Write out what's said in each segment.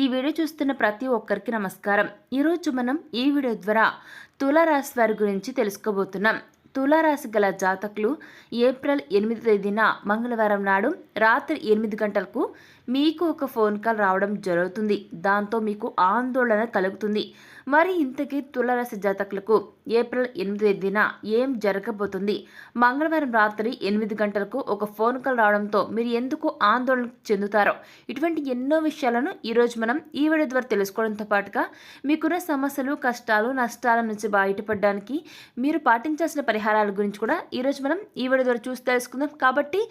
ఈ వీడియో చూస్తున్న ప్రతి ఒక్కరికి నమస్కారం. ఈరోజు మనం ఈ వీడియో ద్వారా తులారాశి వారి గురించి తెలుసుకోబోతున్నాం. తులారాశి గల జాతకులు ఏప్రిల్ ఎనిమిది తేదీన మంగళవారం నాడు రాత్రి ఎనిమిది గంటలకు మీకు ఒక ఫోన్ కాల్ రావడం జరుగుతుంది. దాంతో మీకు ఆందోళన కలుగుతుంది. మరి ఇంతకీ తులరాశి జాతకులకు ఏప్రిల్ ఎనిమిది తేదీన ఏం జరగబోతుంది? మంగళవారం రాత్రి ఎనిమిది గంటలకు ఒక ఫోన్ కాల్ రావడంతో మీరు ఎందుకు ఆందోళన చెందుతారో ఇటువంటి ఎన్నో విషయాలను ఈరోజు మనం ఈ వీడియో ద్వారా తెలుసుకోవడంతో పాటుగా మీకున్న సమస్యలు కష్టాలు నష్టాల నుంచి బయటపడడానికి మీరు పాటించాల్సిన పరిహారాల గురించి కూడా ఈరోజు మనం ఈ వీడియో ద్వారా చూసి తెలుసుకుందాం. కాబట్టి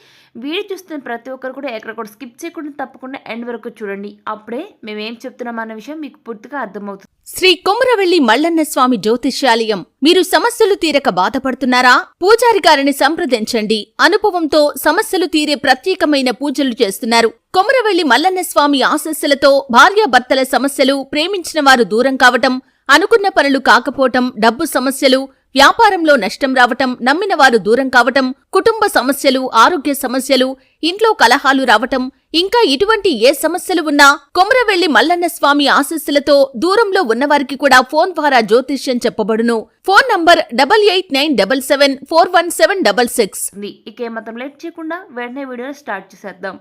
వీడియో చూస్తున్న ప్రతి ఒక్కరు కూడా ఎక్కడ కూడా స్కిప్ చేయకుండా తప్పకుండా ఎండ్ వరకు చూడండి. అప్పుడే మేము ఏం చెప్తున్నాం అన్న విషయం మీకు పూర్తిగా అర్థమవుతుంది. శ్రీ కొమరవెల్లి మల్లన్న స్వామి జ్యోతిష్యాలయం. మీరు సమస్యలు తీరక బాధపడుతున్నారా? పూజారి గారిని సంప్రదించండి. అనుభవంతో సమస్యలు తీరే ప్రత్యేకమైన పూజలు చేస్తున్నారు. కొమరవెల్లి మల్లన్న స్వామి ఆశస్సులతో భార్యాభర్తల సమస్యలు ప్రేమించిన వారు దూరం కావటం అనుకున్న పనులు కాకపోవటం డబ్బు సమస్యలు వ్యాపారంలో నష్టం రావటం నమ్మిన వారు దూరం కావటం కుటుంబ సమస్యలు ఆరోగ్య సమస్యలు ఇంట్లో కలహాలు రావటం ఇంకా ఇటువంటి ఏ సమస్యలు ఉన్నా కొమరవెల్లి మల్లన్న స్వామి ఆశస్సులతో దూరంలో ఉన్నవారికి కూడా ఫోన్ ద్వారా జ్యోతిష్యం చెప్పబడును. Phone number double eight nine double seven four one seven double six. ఉంది ఇక ఏమాత్రం లేట్ చేయకుండా వెంటనే వీడియో స్టార్ట్ చేసేద్దాం.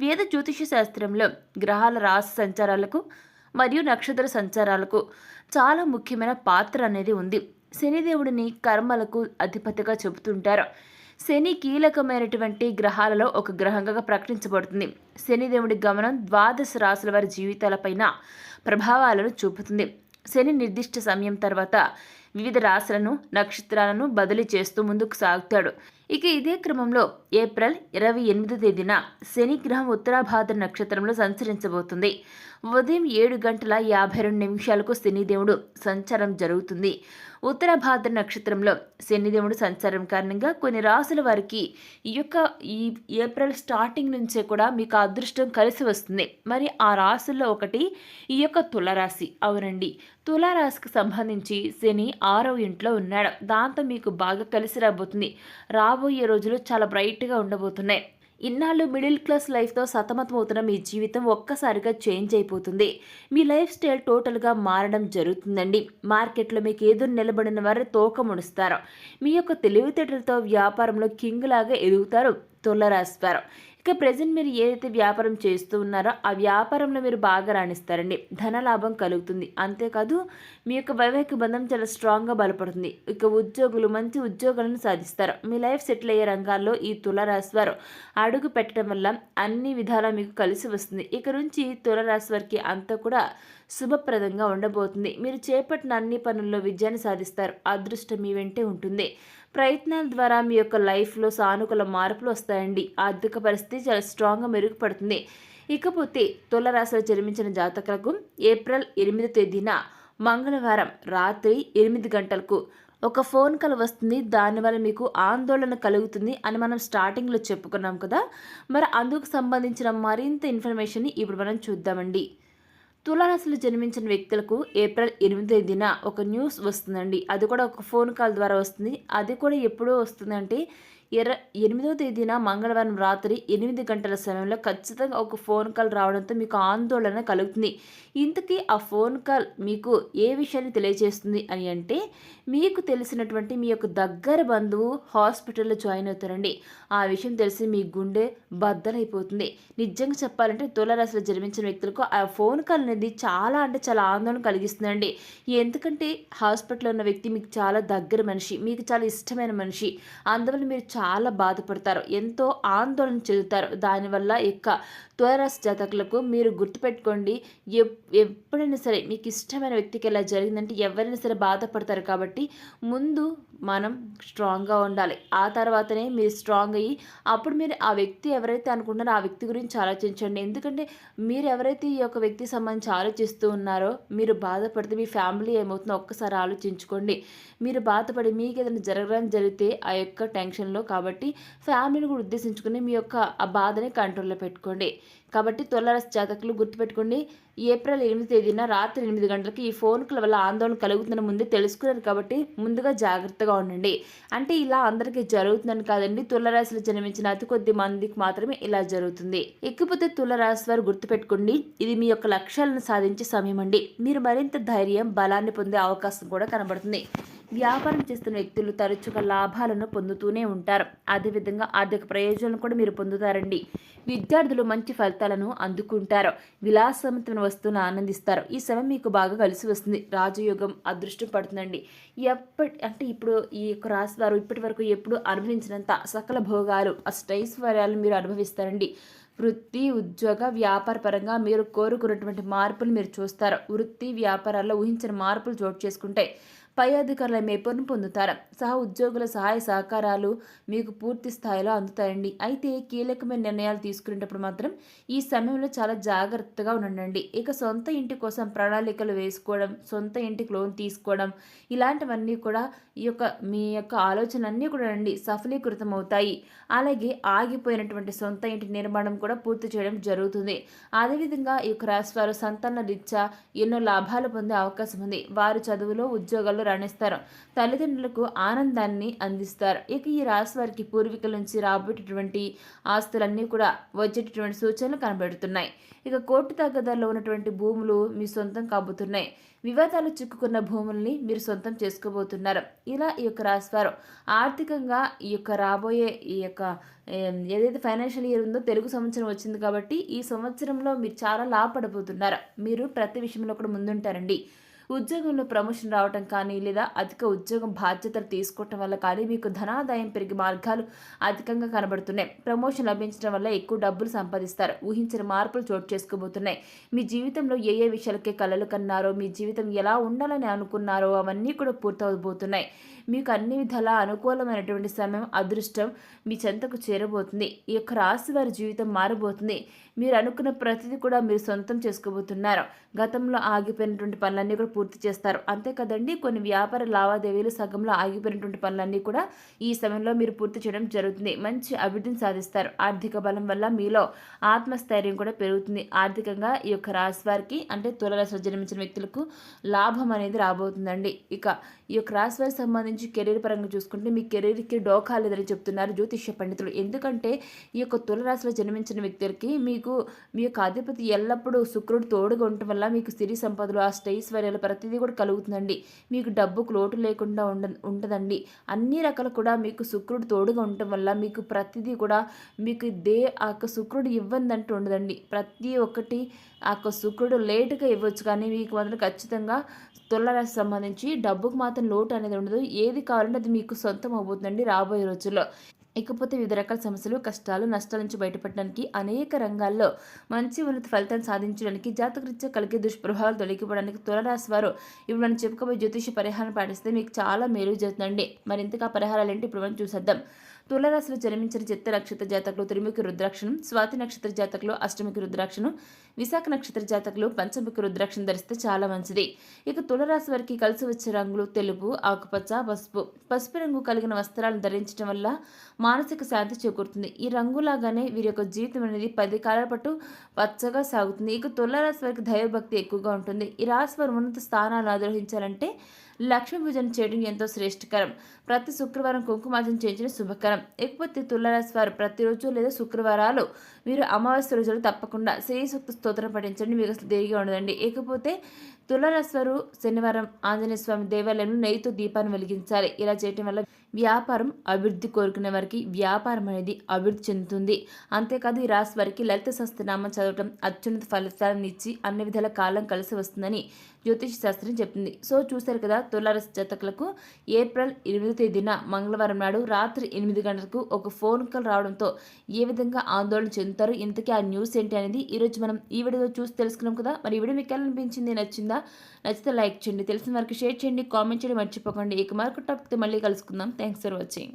వేద జ్యోతిష శాస్త్రంలో గ్రహాల రాశి సంచారాలకు మరియు నక్షత్ర సంచారాలకు చాలా ముఖ్యమైన పాత్ర అనేది ఉంది. శనిదేవుడిని కర్మలకు అధిపతిగా చెబుతుంటారు. శని కీలకమైనటువంటి గ్రహాలలో ఒక గ్రహంగా ప్రకటించబడుతుంది. శనిదేవుడి గమనం ద్వాదశ రాశుల వారి జీవితాలపైన ప్రభావాలను చూపుతుంది. శని నిర్దిష్ట సమయం తర్వాత వివిధ రాశులను నక్షత్రాలను బదిలీ చేస్తూ ముందుకు సాగుతాడు. ఇక ఇదే క్రమంలో ఏప్రిల్ ఇరవై ఎనిమిదో తేదీన శని గ్రహం ఉత్తరాభాద్ర నక్షత్రంలో సంచరించబోతుంది. ఉదయం ఏడు గంటల యాభై రెండు నిమిషాలకు శనిదేవుడు సంచారం జరుగుతుంది. ఉత్తర భాద్ర నక్షత్రంలో శనిదేవుడు సంచారం కారణంగా కొన్ని రాసుల వారికి ఈ యొక్క ఈ ఏప్రిల్ స్టార్టింగ్ నుంచే కూడా మీకు అదృష్టం కలిసి వస్తుంది. మరి ఆ రాసుల్లో ఒకటి ఈ యొక్క తులరాశి. అవునండి. తులారాశికి సంబంధించి శని ఆరవ ఇంట్లో ఉన్నాడు. దాంతో మీకు బాగా కలిసి రాబోతుంది. రాబోయే రోజులు చాలా బ్రైట్గా ఉండబోతున్నాయి. ఇన్నాళ్ళు మిడిల్ క్లాస్ లైఫ్తో సతమతమవుతున్న మీ జీవితం ఒక్కసారిగా చేంజ్ అయిపోతుంది. మీ లైఫ్ స్టైల్ టోటల్గా మారడం జరుగుతుందండి. మార్కెట్లో మీకు ఎదురు నిలబడిన వారు తోక ముడుస్తారు. మీ యొక్క తెలివితేటలతో వ్యాపారంలో కింగ్ లాగా ఎదుగుతారు తులరాశివారు ఇక ప్రజెంట్ మీరు ఏదైతే వ్యాపారం చేస్తూ ఉన్నారో ఆ వ్యాపారంలో మీరు బాగా రాణిస్తారండి. ధన లాభం కలుగుతుంది. అంతేకాదు మీ యొక్క వైవాహిక బంధం చాలా స్ట్రాంగ్గా బలపడుతుంది. ఇక ఉద్యోగులు మంచి ఉద్యోగాలను సాధిస్తారు. మీ లైఫ్ సెటిల్ అయ్యే రంగాల్లో ఈ తులరాశి వారు అడుగు పెట్టడం వల్ల అన్ని విధాలా మీకు కలిసి వస్తుంది. ఇక నుంచి తులరాశి వారికి అంతా కూడా శుభప్రదంగా ఉండబోతుంది. మీరు చేపట్టిన అన్ని పనుల్లో విజయాన్ని సాధిస్తారు. అదృష్టం మీ వెంటే ఉంటుంది. ప్రయత్నాల ద్వారా మీ యొక్క లైఫ్లో సానుకూల మార్పులు వస్తాయండి. ఆర్థిక పరిస్థితి చాలా స్ట్రాంగ్గా మెరుగుపడుతుంది. ఇకపోతే తులరాశిలో జన్మించిన జాతకులకు ఏప్రిల్ ఎనిమిది తేదీన మంగళవారం రాత్రి ఎనిమిది గంటలకు ఒక ఫోన్ కాల్ వస్తుంది. దానివల్ల మీకు ఆందోళన కలుగుతుంది అని మనం స్టార్టింగ్లో చెప్పుకున్నాం కదా. మరి అందుకు సంబంధించిన మరింత ఇన్ఫర్మేషన్ని ఇప్పుడు మనం చూద్దామండి. తులారాశిలో జన్మించిన వ్యక్తులకు ఏప్రిల్ ఎనిమిదో తేదీన ఒక న్యూస్ వస్తుందండి. అది కూడా ఒక ఫోన్ కాల్ ద్వారా వస్తుంది. అది కూడా ఎప్పుడూ వస్తుందంటే ఎర్ర ఎనిమిదో తేదీన మంగళవారం రాత్రి ఎనిమిది గంటల సమయంలో ఖచ్చితంగా ఒక ఫోన్ కాల్ రావడంతో మీకు ఆందోళన కలుగుతుంది. ఇంతకీ ఆ ఫోన్ కాల్ మీకు ఏ విషయాన్ని తెలియజేస్తుంది అని అంటే మీకు తెలిసినటువంటి మీ యొక్క దగ్గర బంధువు హాస్పిటల్లో జాయిన్ అవుతారండి. ఆ విషయం తెలిసి మీ గుండె బద్దలైపోతుంది. నిజంగా చెప్పాలంటే తులరాశిలో జన్మించిన వ్యక్తులకు ఆ ఫోన్ కాల్ అనేది చాలా అంటే చాలా ఆందోళన కలిగిస్తుందండి. ఎందుకంటే హాస్పిటల్లో ఉన్న వ్యక్తి మీకు చాలా దగ్గర మనిషి మీకు చాలా ఇష్టమైన మనిషి. అందువల్ల మీరు చాలా బాధపడతారు. ఎంతో ఆందోళన చెందుతారు. దానివల్ల ఇక తులరాశి జాతకులకు మీరు గుర్తుపెట్టుకోండి. ఎప్పుడైనా సరే మీకు ఇష్టమైన వ్యక్తికి ఇలా జరిగిందంటే ఎవరైనా సరే బాధపడతారు కాబట్టి ముందు మనం స్ట్రాంగ్గా ఉండాలి. ఆ తర్వాతనే మీరు స్ట్రాంగ్ అయ్యి అప్పుడు మీరు ఆ వ్యక్తి ఎవరైతే అనుకుంటారో ఆ వ్యక్తి గురించి ఆలోచించండి. ఎందుకంటే మీరు ఎవరైతే ఈ యొక్క వ్యక్తి సంబంధించి ఆలోచిస్తూ ఉన్నారో మీరు బాధపడితే మీ ఫ్యామిలీ ఏమవుతుందో ఒక్కసారి ఆలోచించుకోండి. మీరు బాధపడి మీకు ఏదైనా జరగడం జరిగితే ఆ యొక్క టెన్షన్లో కాబట్టి ఫ్యామిలీని కూడా ఉద్దేశించుకుని మీ యొక్క ఆ బాధని కంట్రోల్లో పెట్టుకోండి. కాబట్టి తులారాశి జాతకులు గుర్తుపెట్టుకోండి ఏప్రిల్ ఎనిమిది తేదీన రాత్రి ఎనిమిది గంటలకి ఈ ఫోన్కుల వల్ల ఆందోళన కలుగుతున్న ముందే తెలుసుకున్నారు కాబట్టి ముందుగా జాగ్రత్తగా ఉండండి. అంటే ఇలా అందరికీ జరుగుతుందని కాదండి తులరాశిలో జన్మించిన అతి కొద్ది మందికి మాత్రమే ఇలా జరుగుతుంది. ఇకపోతే తులరాశి వారు గుర్తుపెట్టుకోండి ఇది మీ యొక్క లక్ష్యాలను సాధించే సమయం అండి. మీరు మరింత ధైర్యం బలాన్ని పొందే అవకాశం కూడా కనబడుతుంది. వ్యాపారం చేస్తున్న వ్యక్తులు తరచుగా లాభాలను పొందుతూనే ఉంటారు. అదేవిధంగా ఆర్థిక ప్రయోజనాలను కూడా మీరు పొందుతారండి. విద్యార్థులు మంచి ఫలితాలను అందుకుంటారు. విలాసవంతమైన వస్తువులను ఆనందిస్తారు. ఈ సమయం మీకు బాగా కలిసి వస్తుంది. రాజయోగం అదృష్టం పడుతుందండి. ఎప్పటి అంటే ఇప్పుడు ఈ యొక్క రాశి వారు ఇప్పటి వరకు ఎప్పుడు అనుభవించినంత సకల భోగాలు అష్టైశ్వర్యాలు మీరు అనుభవిస్తారండి. వృత్తి ఉద్యోగ వ్యాపార పరంగా మీరు కోరుకున్నటువంటి మార్పులు మీరు చూస్తారు. వృత్తి వ్యాపారాల్లో ఊహించిన మార్పులు చోటు చేసుకుంటే పై అధికారుల మేపును పొందుతారు. సహ ఉద్యోగుల సహాయ సహకారాలు మీకు పూర్తి స్థాయిలో అందుతాయండి. అయితే కీలకమైన నిర్ణయాలు తీసుకునేటప్పుడు మాత్రం ఈ సమయంలో చాలా జాగ్రత్తగా ఉండండి. ఇక సొంత ఇంటి కోసం ప్రణాళికలు వేసుకోవడం సొంత ఇంటికి లోన్ తీసుకోవడం ఇలాంటివన్నీ కూడా ఈ యొక్క మీ యొక్క ఆలోచనలన్నీ కూడా అండి సఫలీకృతం అవుతాయి అలాగే ఆగిపోయినటువంటి సొంత ఇంటి నిర్మాణం కూడా పూర్తి చేయడం జరుగుతుంది. అదేవిధంగా ఈ యొక్క రాశి వారు సంతాన రీత్యా ఎన్నో లాభాలు పొందే అవకాశం ఉంది. వారు చదువులో ఉద్యోగాల్లో రాణిస్తారు. తల్లిదండ్రులకు ఆనందాన్ని అందిస్తారు. ఇక ఈ రాశి వారికి పూర్వీకుల నుంచి రాబోయేటటువంటి ఆస్తులన్నీ కూడా వచ్చేటటువంటి సూచనలు కనబడుతున్నాయి. ఇక కోర్టు తగ్గదాల్లో ఉన్నటువంటి భూములు మీ సొంతం కాబోతున్నాయి. వివాదాలు చిక్కుకున్న భూముల్ని మీరు సొంతం చేసుకోబోతున్నారు. ఇలా ఈ యొక్క రాశివారు ఆర్థికంగా ఈ యొక్క రాబోయే ఈ యొక్క ఏదైతే ఫైనాన్షియల్ ఇయర్ ఉందో తెలుగు సంవత్సరం వచ్చింది కాబట్టి ఈ సంవత్సరంలో మీరు చాలా లాభపడబోతున్నారు. మీరు ప్రతి విషయంలో కూడా ముందుంటారండి. ఉద్యోగంలో ప్రమోషన్ రావటం కానీ లేదా అధిక ఉద్యోగం బాధ్యతలు తీసుకోవటం వల్ల కానీ మీకు ధనాదాయం పెరిగే మార్గాలు అధికంగా కనబడుతున్నాయి. ప్రమోషన్ లభించడం వల్ల ఎక్కువ డబ్బులు సంపాదిస్తారు. ఊహించిన మార్పులు చోటు చేసుకోబోతున్నాయి. మీ జీవితంలో ఏ ఏ విషయాలకే కలలు కన్నారో మీ జీవితం ఎలా ఉండాలని అనుకున్నారో అవన్నీ కూడా పూర్తవబోతున్నాయి. మీకు అన్ని విధాల అనుకూలమైనటువంటి సమయం అదృష్టం మీ చెంతకు చేరబోతుంది. ఈ యొక్క రాశి వారి జీవితం మారబోతుంది. మీరు అనుకున్న ప్రతిదీ కూడా మీరు సొంతం చేసుకోబోతున్నారు. గతంలో ఆగిపోయినటువంటి పనులన్నీ కూడా పూర్తి చేస్తారు. అంతే కదండి కొన్ని వ్యాపార లావాదేవీలు సగంలో ఆగిపోయినటువంటి పనులన్నీ కూడా ఈ సమయంలో మీరు పూర్తి చేయడం జరుగుతుంది. మంచి అభివృద్ధిని సాధిస్తారు. ఆర్థిక బలం వల్ల మీలో ఆత్మస్థైర్యం కూడా పెరుగుతుంది. ఆర్థికంగా ఈ యొక్క రాశి వారికి అంటే తులరాశిలో జన్మించిన వ్యక్తులకు లాభం అనేది రాబోతుందండి. ఇక ఈ యొక్క రాశి వారికి సంబంధించి కెరీర్ పరంగా చూసుకుంటే మీ కెరీర్కి డోకా లేదని చెప్తున్నారు జ్యోతిష్య పండితులు. ఎందుకంటే ఈ యొక్క తులరాశిలో జన్మించిన వ్యక్తులకి మీకు మీ యొక్క అధిపతి ఎల్లప్పుడూ శుక్రుడు తోడుగా ఉండటం వల్ల మీకు సిరి సంపదలు ఆ అష్టైశ్వర్యాలు ప్రతిదీ కూడా కలుగుతుందండి. మీకు డబ్బుకు లోటు లేకుండా ఉండ ఉంటుందండి అన్ని రకాలు కూడా మీకు శుక్రుడు తోడుగా ఉండటం వల్ల మీకు ప్రతిదీ కూడా మీకు దే ఆ యొక్క శుక్రుడు ఇవ్వందంటూ ఉండదండి. ప్రతి ఒక్కటి ఆ యొక్క శుక్రుడు లేటుగా ఇవ్వచ్చు. కానీ మీకు మాత్రం ఖచ్చితంగా తులరాశి సంబంధించి డబ్బుకు మాత్రం లోటు అనేది ఉండదు. ఏది కావాలంటే అది మీకు సొంతం అవబోతుందండి రాబోయే రోజుల్లో. ఇకపోతే వివిధ రకాల సమస్యలు కష్టాలు నష్టాల నుంచి బయటపడడానికి అనేక రంగాల్లో మంచి ఉన్నత ఫలితాన్ని సాధించడానికి జాతకరీత్యా కలిగే దుష్ప్రభావాలు తొలగిపోవడానికి తులరాశి వారు ఇప్పుడు మనం చెప్పుకోబోయే జ్యోతిష పరిహారం పాటిస్తే మీకు చాలా మేలు జరుగుతుందండి. మరింతగా పరిహారాలు ఏంటి? ఇప్పుడు మనం చూసేద్దాం. తులరాశిలో జన్మించిన చిత్త నక్షత్ర జాతకులు త్రిముఖి రుద్రాక్షను స్వాతి నక్షత్ర జాతకులు అష్టమికి రుద్రాక్షను విశాఖ నక్షత్ర జాతకులు పంచమికి రుద్రాక్షను ధరిస్తే చాలా మంచిది. ఇక తులరాశి వారికి కలిసి వచ్చే రంగులు తెలుపు ఆకుపచ్చ పసుపు. పసుపు రంగు కలిగిన వస్త్రాలను ధరించడం వల్ల మానసిక శాంతి చేకూరుతుంది. ఈ రంగులాగానే వీరి యొక్క జీవితం అనేది పది కాలాల పాటు పచ్చగా సాగుతుంది. ఇక తులరాశి వారికి దైవభక్తి ఎక్కువగా ఉంటుంది. ఈ రాశి వారు ఉన్నత స్థానాలు ఆగ్రహించాలంటే లక్ష్మీ పూజన చేయడం ఎంతో శ్రేష్టకరం. ప్రతి శుక్రవారం కుంకుమార్జన చేయించడం శుభకరం. ఇకపోతే తులారాశి వారు ప్రతిరోజు లేదా శుక్రవారాలు మీరు అమావాస్య రోజులు తప్పకుండా శ్రీ సూక్త స్తోత్రం పఠించండి. మీకు అసలు దేరిగా ఉండదండి. ఇకపోతే తులరాశి వారు శనివారం ఆంజనేయ స్వామి దేవాలయంలో నెయ్యితో దీపాన్ని వెలిగించాలి. ఇలా చేయటం వల్ల వ్యాపారం అభివృద్ధి కోరుకునే వారికి వ్యాపారం అనేది అభివృద్ధి చెందుతుంది. అంతేకాదు ఈ రాశి వారికి లలిత సహస్రనామం చదవటం అత్యున్నత ఫలితాలను ఇచ్చి అన్ని విధాల కాలం కలిసి వస్తుందని జ్యోతిష్ శాస్త్రం చెప్పింది. సో చూశారు కదా తులారాశి జాతకులకు ఏప్రిల్ ఎనిమిదో తేదీన మంగళవారం నాడు రాత్రి ఎనిమిది గంటలకు ఒక ఫోన్ కాల్ రావడంతో ఏ విధంగా ఆందోళన చెందుతారు ఇంతకీ ఆ న్యూస్ ఏంటి అనేది ఈరోజు మనం ఈ వీడియో చూసి తెలుసుకున్నాం కదా. మరి ఈ వీడియో మీకు ఎలా అనిపించింది నచ్చిందా? నచ్చితే లైక్ చేయండి తెలిసిన వారికి షేర్ చేయండి కామెంట్ చేయడం మర్చిపోకండి. ఇక మరొక టాపిక్తో మళ్ళీ కలుసుకుందాం. Thanks for watching.